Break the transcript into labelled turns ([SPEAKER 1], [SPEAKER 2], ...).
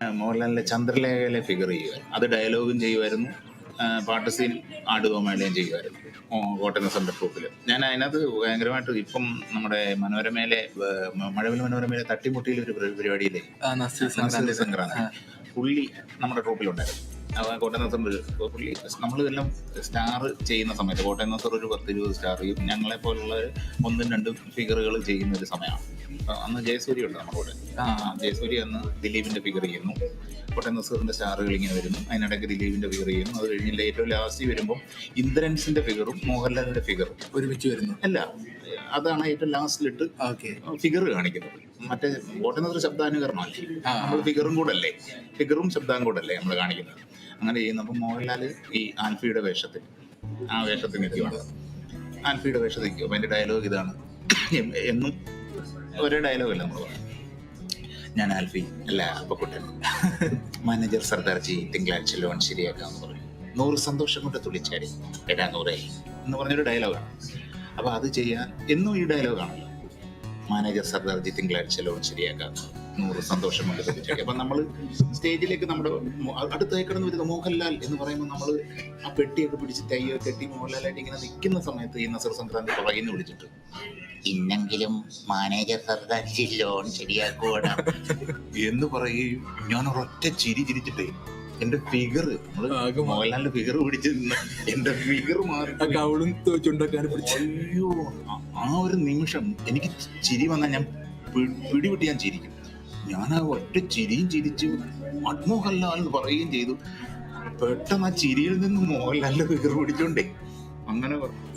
[SPEAKER 1] മോഹൻലാലിന്റെ ചന്ദ്രലേഖയിലെ ഫിഗർ ചെയ്യുമായിരുന്നു അത് ഡയലോഗും ചെയ്യുമായിരുന്നു. പാട്ട് സീൻ ആടുകോമേളയും ചെയ്യുമായിരുന്നു. കോട്ടയം സന്ദർഭത്തിൽ ഞാൻ അതിനകത്ത് ഭയങ്കരമായിട്ട് ഇപ്പം നമ്മുടെ മനോരമയിലെ മഴവിൽ മനോരമയിലെ തട്ടിമുട്ടിയിൽ ഒരു പരിപാടിയിലെ
[SPEAKER 2] സംക്രാന്തി.
[SPEAKER 1] പുള്ളി നമ്മുടെ ട്രൂപ്പിലുണ്ടായിരുന്നു കോട്ടയം നസർ പുള്ളി നമ്മളിതെല്ലാം സ്റ്റാർ ചെയ്യുന്ന സമയത്ത് കോട്ടയം നസർ ഒരു പത്ത് ഇരുപത് സ്റ്റാർ ചെയ്യും ഞങ്ങളെ പോലുള്ള ഒന്നും രണ്ടും ഫിഗറുകൾ ചെയ്യുന്ന ഒരു സമയമാണ്. അന്ന് ജയസൂര്യ ഉണ്ട് നമ്മുടെ കൂടെ.
[SPEAKER 2] ആ.
[SPEAKER 1] ജയസൂരി ജയസൂര്യ അന്ന് ദിലീപിന്റെ ഫിഗർ ചെയ്യുന്നു. കോട്ടയം നസറിന്റെ സ്റ്റാറുകൾ ഇങ്ങനെ വരുന്നു. അതിനിടയ്ക്ക് ദിലീപിന്റെ ഫിഗർ ചെയ്യുന്നു. അത് കഴിഞ്ഞില്ല ഏറ്റവും ലാസ്റ്റ് വരുമ്പോൾ ഇന്ദ്രൻസിന്റെ ഫിഗറും മോഹൻലാലിന്റെ ഫിഗറും
[SPEAKER 2] ഒരുമിച്ച് വരുന്നു.
[SPEAKER 1] അല്ല അതാണ് ഏറ്റവും ലാസ്റ്റിലിട്ട് ഫിഗർ കാണിക്കുന്നത്. മറ്റേ വോട്ടെന്നൊരു ശബ്ദാനുകരണമല്ലേ?
[SPEAKER 2] ആ.
[SPEAKER 1] നമ്മൾ ഫിഗറും കൂടെ അല്ലേ ഫിഗറും ശബ്ദവും കൂടെ അല്ലേ നമ്മൾ കാണിക്കുന്നത്. അങ്ങനെ ചെയ്യുന്നപ്പോൾ മോഹൻലാൽ ഈ ആൽഫിയുടെ വേഷത്തിൽ ആ വേഷത്തിൽ നിൽക്കുവാണ് ആൽഫിയുടെ വേഷത്തിൽ നിൽക്കും അപ്പം എന്റെ ഡയലോഗ് ഇതാണ്. എന്നും ഒരേ ഡയലോഗല്ല നമ്മൾ പറയുന്നത്? ഞാൻ ആൽഫി അല്ല അപ്പക്കുട്ടൻ. മാനേജർ സർദാർജി തിങ്കളാഴ്ച ലോൺ ശരിയാക്കാമെന്ന് പറഞ്ഞു. നൂറ് സന്തോഷം കൊണ്ട് തുള്ളിച്ചാടി. എടാ നൂറേ. എന്ന് പറഞ്ഞൊരു ഡയലോഗാണ് അപ്പോൾ അത് ചെയ്യാൻ എന്നും ഈ ഡയലോഗാണല്ലോ മാനേജർ സർദാർജി തിങ്കളാഴ്ച ലോൺ ശരിയാക്കാം. നൂറ് സന്തോഷം കൊണ്ട് തുള്ളിച്ചാടി അപ്പം നമ്മൾ സ്റ്റേജിലേക്ക് നമ്മുടെ അടുത്തായി കിടന്ന് വരുന്ന മോഹൻലാൽ എന്ന് പറയുമ്പോൾ നമ്മൾ ആ പെട്ടിയൊക്കെ പിടിച്ച് തയ്യോ കെട്ടി മോഹൻലാലായിട്ട് ഇങ്ങനെ നിൽക്കുന്ന സമയത്ത് ഈ നസർ സംക്രാന്തി പറയുന്ന വിളിച്ചിട്ട് ഇന്നെങ്കിലും മാനേജർ സർദാർജി ലോൺ ശരിയാക്കുവാണ് എന്ന് പറയുകയും ഞാൻ ഒരൊറ്റ ചിരി ചിരിച്ചിട്ടേ എന്റെ ഫിഗർ. മോഹൻലാലിന്റെ ഫിഗർ പിടിച്ചിരുന്ന എന്റെ ഫിഗർ മാറി
[SPEAKER 2] കവളും
[SPEAKER 1] അയ്യോ ആ- ഒരു നിമിഷം എനിക്ക് ചിരി വന്നാൽ ഞാൻ പിടിവിട്ട് ഞാൻ ചിരിക്കും. ഞാൻ ആ ഒറ്റ ചിരിയും ചിരിച്ചു മോഹൻലാൽ എന്ന് പറയുകയും ചെയ്തു. പെട്ടെന്ന് ആ ചിരിയിൽ നിന്ന് മോഹൻലാലിന്റെ ഫിഗർ പിടിച്ചോണ്ടേ. അങ്ങനെ